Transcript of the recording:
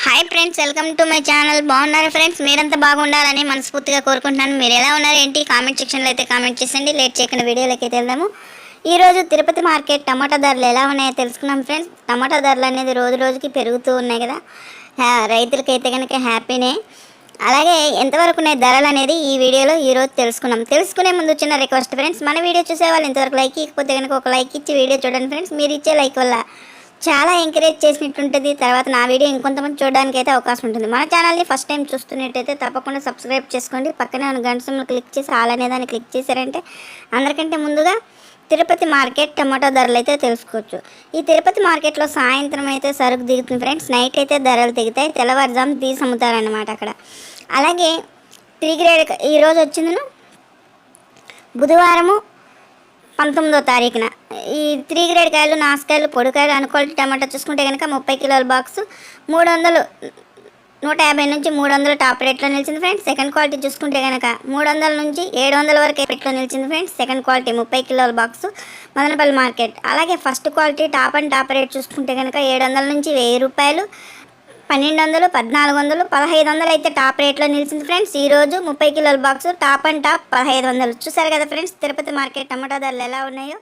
Hi friends welcome to my channel బాగున్నారు friends మీరంతా బాగుండాలని మనస్ఫూర్తిగా కోరుకుంటున్నాను. మీరు ఎలా ఉన్నారు ఏంటి? కామెంట్ సెక్షన్లో అయితే కామెంట్ చేసండి లేట్ చేయకుండా వీడియోలోకి అయితే వెళ్దాము. ఈరోజు తిరుపతి మార్కెట్ టమాటా ధరలు ఎలా ఉన్నాయో తెలుసుకున్నాం ఫ్రెండ్స్ టమాటా ధరలు అనేది రోజు రోజుకి పెరుగుతూ ఉన్నాయి కదా. రైతులకైతే కనుక హ్యాపీనే. అలాగే ఎంతవరకు ఉన్నాయి ధరలు అనేది ఈ వీడియోలో ఈరోజు తెలుసుకున్నాం తెలుసుకునే ముందు చిన్న రిక్వెస్ట్ ఫ్రెండ్స్ మన వీడియో చూసే వాళ్ళు ఇంతవరకు లైక్ ఇకపోతే కనుక ఒక లైక్ ఇచ్చి వీడియో చూడండి ఫ్రెండ్స్ మీరు ఇచ్చే లైక్ వల్ల చాలా ఎంకరేజ్ చేసినట్టుంటుంది. తర్వాత నా వీడియో ఇంకొంతమంది చూడడానికి అయితే అవకాశం ఉంటుంది. మన ఛానల్ని ఫస్ట్ టైం చూస్తున్నట్టయితే తప్పకుండా సబ్స్క్రైబ్ చేసుకోండి. పక్కనే ఉన్న గంట క్లిక్ చేసి ఆల్ అనే దాన్ని క్లిక్ చేశారంటే అందరికంటే ముందుగా తిరుపతి మార్కెట్ టమాటో ధరలు అయితే తెలుసుకోవచ్చు. ఈ తిరుపతి మార్కెట్లో సాయంత్రం అయితే సరుకు దిగుతుంది ఫ్రెండ్స్. నైట్ అయితే ధరలు దిగుతాయి. తెల్లవారుజాము తీసి అమ్ముతారన్నమాట అక్కడ. అలాగే త్రీ గ్రేడ్ ఈరోజు వచ్చిందను. బుధవారము పంతొమ్మిదో తారీఖున. ఈ త్రీ గ్రేడ్ కాయలు నాసుకాయలు పొడికాయలు అనుకోవాలి టమాటా చూసుకుంటే కనుక ముప్పై కిలోల బాక్స్ మూడు వందలు నూట యాభై నుంచి మూడు వందల టాప్ రేట్లో నిలిచింది ఫ్రెండ్స్. సెకండ్ క్వాలిటీ చూసుకుంటే కనుక మూడు వందల నుంచి ఏడు వందల వరకు రేట్లో నిలిచింది ఫ్రెండ్స్. సెకండ్ క్వాలిటీ ముప్పై కిలోల బాక్స్ మదనపల్లి మార్కెట్. అలాగే first quality top and top rate చూసుకుంటే కనుక ఏడు వందల నుంచి వెయ్యి రూపాయలు పన్నెండు వందలు పద్నాలుగు వందలు పదహైదు వందలు అయితే టాప్ రేట్లో నిలిచింది ఫ్రెండ్స్. ఈ రోజు ముప్పై కిలోల బాక్స్ టాప్ అండ్ టాప్ పదహైదు వందలు చూసారు కదా ఫ్రెండ్స్ తిరుపతి మార్కెట్ టమాటా ధరలు ఎలా ఉన్నాయో?